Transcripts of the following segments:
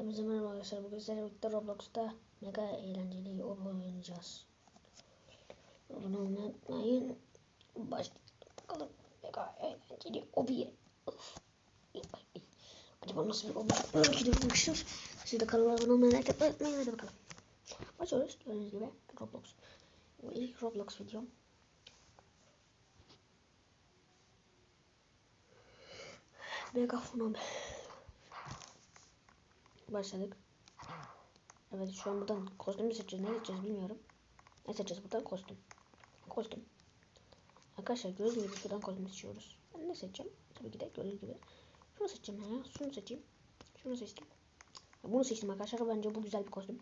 Hepinize merhaba arkadaşlar. Bugün sizlerle birlikte Roblox'ta mega eğlenceli oyun oynayacağız. Olmayı unutmayın. Başlayalım bakalım. Mega eğlenceli obi. Of. Acaba nasıl bir obi? Merak ediyorum arkadaşlar. Siz de kanala abone olmayı like etmeyi unutmayın. Hadi bakalım. Başlıyoruz. Gördüğünüz gibi Roblox. Bu ilk Roblox videom. Megafon abi. Başladık. Evet şu an buradan kostüm seçeceğiz? Ne seçeceğiz bilmiyorum. Ne seçeceğiz buradan kostüm. Kostüm. Arkadaşlar gördüğünüz gibi şuradan kostüm seçiyoruz. Ben ne seçeceğim? Tabii ki de gördüğünüz gibi. Şunu seçeceğim ya. Şunu seçeyim. Şunu seçtim. Bunu seçtim arkadaşlar. Bence bu güzel bir kostüm.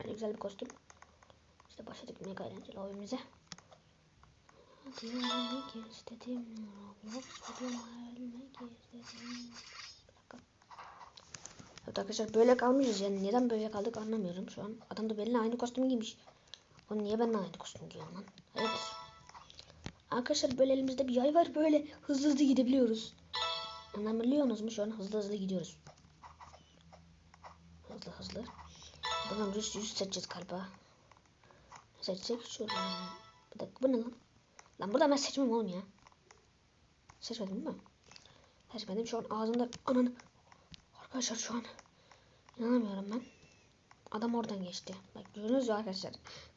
Böyle güzel bir kostüm. İşte başladık mega eğlenceli oyunumuza. Yolunu istedim. Roblox videom hayalime istedim. Evet arkadaşlar böyle kalmışız yani neden böyle kaldık anlamıyorum şu an. Adam da benimle aynı kostümü giymiş. O niye benimle aynı kostüm giyiyor lan? Evet. Arkadaşlar böyle elimizde bir yay var böyle hızlı hızlı gidebiliyoruz. Anlamıyorsunuz mu şu an hızlı hızlı gidiyoruz. Hızlı hızlı. Buradan yüz yüz seçeceğiz galiba. Ne seçecek? Şuradan. Bir dakika bu ne lan? Lan burada ben seçmem oğlum ya. Seçmedim değil mi? Seçmedim şu an ağzımda ananı. Arkadaşlar şu an inanamıyorum ben. Adam oradan geçti. Bak görüyorsunuz ya arkadaşlar.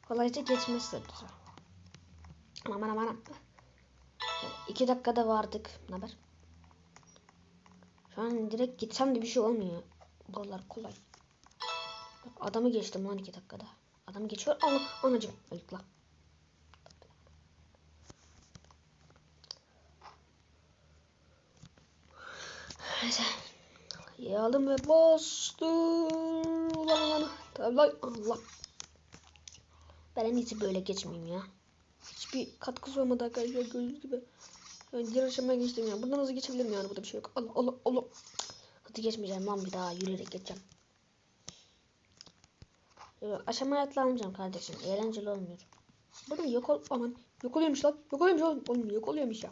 Kolayca geçmesi sırrı. Aman aman aman. İki dakikada vardık. Ne haber? Şu an direkt gitsem de bir şey olmuyor. Buralar kolay. Bak, adamı geçtim lan iki dakikada. Adam geçiyor. Allah anacım. Öldük lan. Neyse. Yalım ve bastır. Ulan ulan. Tabii Allah. Ben en iyisi böyle geçmeyeyim ya. Hiçbir katkısı olmadı arkadaşlar gördüğünüz gibi. Ben diğer aşamaya geçtim ya. Buradan hızlı geçebilirim yani. Burada bir şey yok. Allah Allah Allah. Hızlı geçmeyeceğim lan bir daha yürüyerek geçeceğim. Aşamaya atlamayacağım kardeşim. Eğlenceli olmuyor. Buradan yok ol... Aman yok oluyormuş lan. Yok oluyormuş oğlum. Oğlum yok oluyormuş ya.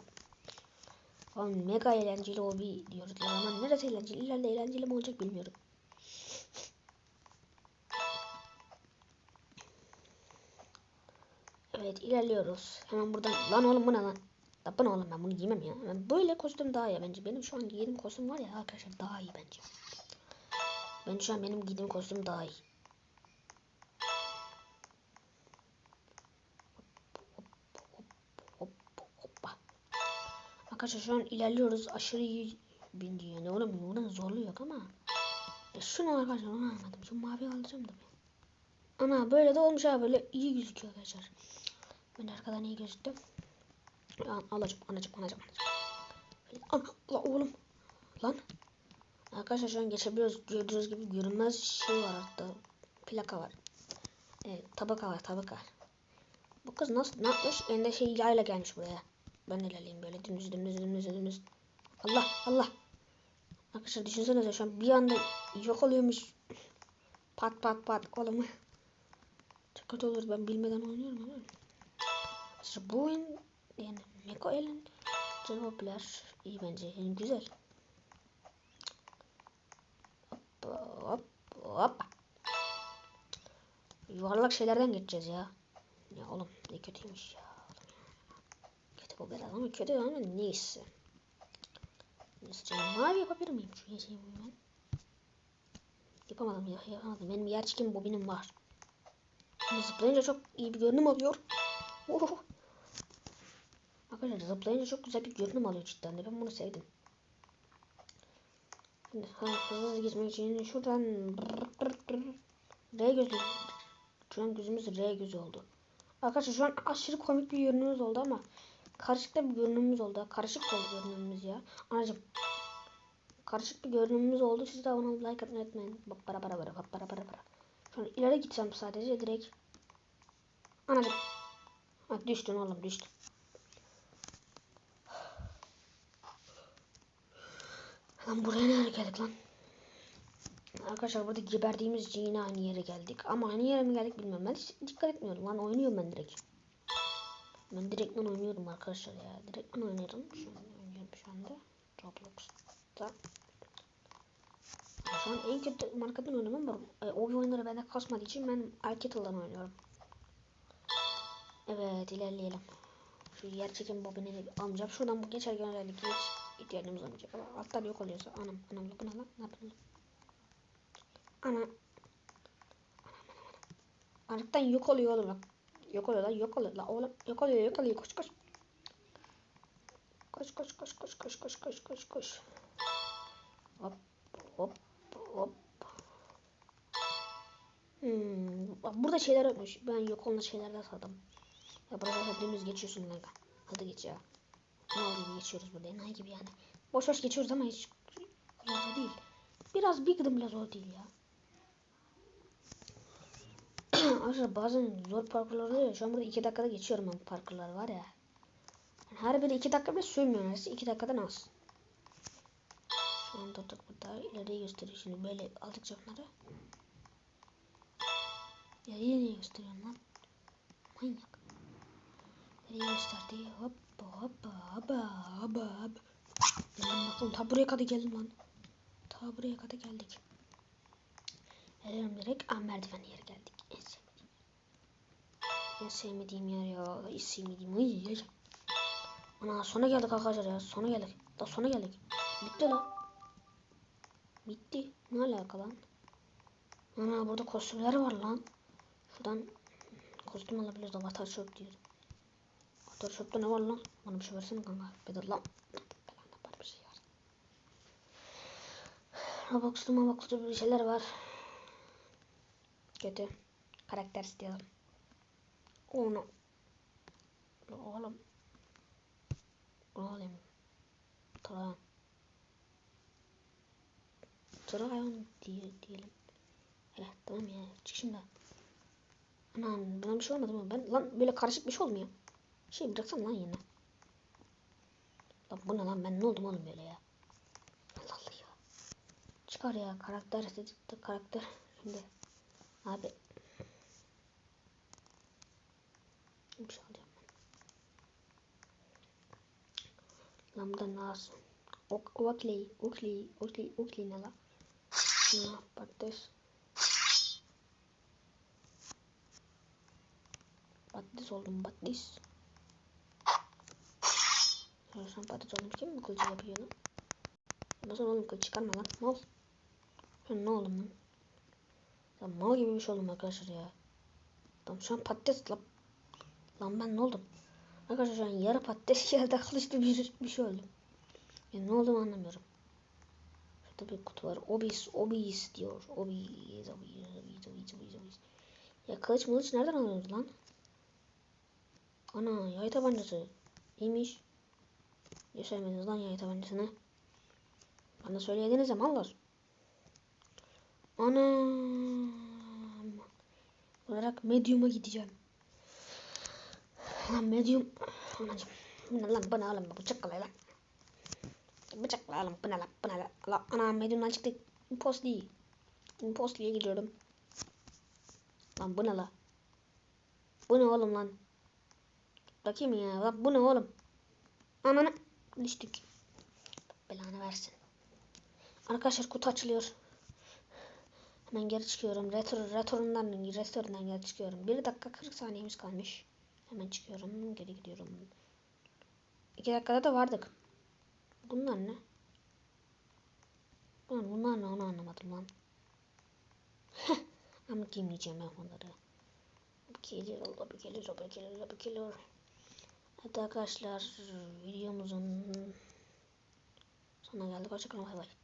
Oğlum mega eğlenceli o bir diyoruz lan ama neresi eğlenceli? İleride eğlenceli mi olacak bilmiyorum. Evet ilerliyoruz. Hemen buradan lan oğlum bu ne lan? Ne oğlum ben bunu giymem ya. Ben böyle kostüm daha iyi bence. Benim şu an giydiğim kostüm var ya arkadaşlar daha iyi bence. Ben şu an benim giydiğim kostüm daha iyi. Arkadaşlar şu an ilerliyoruz. Aşırı iyi bindi yani. Oğlum buradan zorlu yok ama. E şunu arkadaşlar onu anladım. Şu mavi alacağım da. Ana böyle de olmuş ha böyle iyi gözüküyor arkadaşlar. Ben arkadan iyi gözüktüm. An alacağım anacım anacım anacım. Ana oğlum. Lan. Arkadaşlar şu an geçebiliyoruz. Gördüğünüz gibi görünmez şey var hatta. Plaka var. Evet, tabaka var tabaka. Bu kız nasıl ne yapmış? Elinde şey yayla gelmiş buraya. Ben ilerleyeyim böyle dümdüz dümdüz dümdüz dümdüz. Allah Allah. Arkadaşlar düşünsenize şu an bir anda yok oluyormuş. Pat pat pat oğlum. Çok kötü olur ben bilmeden oynuyorum ama. Arkadaşlar bu oyun yani Meko Ellen popüler iyi bence yani güzel. Hop hop hop. Yuvarlak şeylerden geçeceğiz ya. Ya oğlum ne kötüymüş ya. Bu biraz ama kötü ama neyse. Neyse canım mavi yapabilir miyim? Şu yeşil ben. Yapamadım ya yapamadım. Benim yer çekim bobinim var. Ama zıplayınca çok iyi bir görünüm alıyor. Oh. Arkadaşlar zıplayınca çok güzel bir görünüm alıyor cidden de. Ben bunu sevdim. Şimdi hızlı geçmek için şuradan R gözü. Şu an gözümüz R gözü oldu. Arkadaşlar şu an aşırı komik bir görünümümüz oldu ama Karışık bir görünümümüz oldu. Karışık oldu görünümümüz ya. Anacım. Karışık bir görünümümüz oldu. Siz de ona like atmayı unutmayın. Bak para para para para para para. Şu an ileri gitsem sadece direkt. Anacım. Ha, düştün oğlum düştün. Lan buraya nereye geldik lan? Arkadaşlar burada geberdiğimiz için yine aynı yere geldik. Ama aynı yere mi geldik bilmiyorum. Ben hiç dikkat etmiyorum lan. Oynuyorum ben direkt. Ben direktmen oynuyorum arkadaşlar ya. Direktmen oynuyorum. Şu an oynuyorum şu anda. Roblox'ta. Şu an en kötü markadan oynuyorum ama e, o oyunları bende kasmadığı için ben Alcatel'dan oynuyorum. Evet ilerleyelim. Şu yer çekim bobinini almayacağım. Şuradan bu geçerken özellikle hiç ihtiyacımız olmayacak. Altlar yok oluyorsa anam anam bu lan? Ne yapıyorsun? Ana. Anam anam anam. Arıktan yok oluyor oğlum bak. Yok oluyor lan yok oluyor lan oğlum. Yok oluyor yok oluyor koş koş. Koş koş koş koş koş koş koş koş koş. Hop hop hop. Hmm, bak burada şeyler yokmuş. Ben yok olan şeylerden sadım. Ya burada hep dümdüz geçiyorsun lan. Hadi geç ya. Ne gibi geçiyoruz burada. Ne gibi yani. Boş boş geçiyoruz ama hiç zor değil. Biraz bir gıdım bile zor değil ya. Arkadaşlar bazen zor parkurlar oluyor ya. Şu an burada 2 dakikada geçiyorum ben parkurlar var ya. Yani her biri 2 dakika bile sürmüyor neredeyse. 2 dakikadan az. Şu an durduk burada. İleriyi gösteriyor. Şimdi böyle aldıkça bunları. İleriyi niye gösteriyorsun lan? Manyak. İleriyi gösterdi. Hop hop hop hop hop. Geldim bakalım. Ta buraya kadar geldim lan. Ta buraya kadar geldik. Geliyorum direkt. Aa merdiven yere geldik. En En sevmediğim yer ya. Hiç sevmediğim. Ay. Ana sona geldik arkadaşlar ya. Sona geldik. Da sona geldik. Bitti lan. Bitti. Ne alaka lan? Ana burada kostümler var lan. Şuradan kostüm alabiliriz. Avatar shop diyor. Avatar shop'ta ne var lan? Bana bir şey versene kanka. Bedel lan. Bir şey. Robux'lu Robux'lu bir şeyler var. Kötü. Karakter istiyorum. Onu. Oğlum. Oğlum. Tamam. Trayon diye diyelim. Hele tamam ya çık şimdi. Anam bana bir şey olmadı mı? Ben lan böyle karışık bir şey olmuyor. Şey bıraksana lan yerine. Lan bu ne lan ben ne oldum oğlum böyle ya. Allah Allah ya. Çıkar ya karakter dedik karakter. Şimdi abi. Bir şey alacağım ne lazım? Ok, Oakley, Oakley, Oakley, Oakley ne la? Ne patates? Patates oldum patates. Sen patates oldun kim mi kılıcı yapıyor lan? Nasıl oğlum kılıç çıkarma lan mal. Ben ne oldum lan? Ya mal gibi bir şey oldum arkadaşlar ya. Tamam şu an patates lan. Lan ben ne oldum? Arkadaşlar şu an yarı patates yarıda kılıçlı bir, bir şey oldum. Ya ne olduğunu anlamıyorum. Şurada bir kutu var. Obis, obis diyor. Obis, obis, obis, obis, obis, obis. Ya kılıç mılıç nereden alıyoruz lan? Ana yay tabancası. İyiymiş. Yaşayamadınız lan yay tabancasını. Bana söyleyediniz ya mallar. Anam. Olarak medium'a gideceğim. Lan medium. Anacım. Lan bana alın bıçak kalay lan. Bıçakla alın bana lan bana lan. Allah ana medium'dan çıktık. Impostli. Impostli'ye gidiyorum. Lan bu ne la? Bu ne oğlum lan? Bakayım ya. Lan bu ne oğlum? Ananı düştük. Belanı versin. Arkadaşlar kutu açılıyor. Hemen geri çıkıyorum. Retro, retorundan, restorandan geri çıkıyorum. 1 dakika 40 saniyemiz kalmış. Hemen çıkıyorum. Geri gidiyorum. 2 dakikada da vardık. Bunlar ne? Lan bunlar ne onu anlamadım lan. Ama kimleyeceğim ben bunları. Bu geliyor, Allah bir geliyor, Allah bir Allah bir geliyor. Evet arkadaşlar videomuzun sonuna geldik. Hoşçakalın. Bay bay.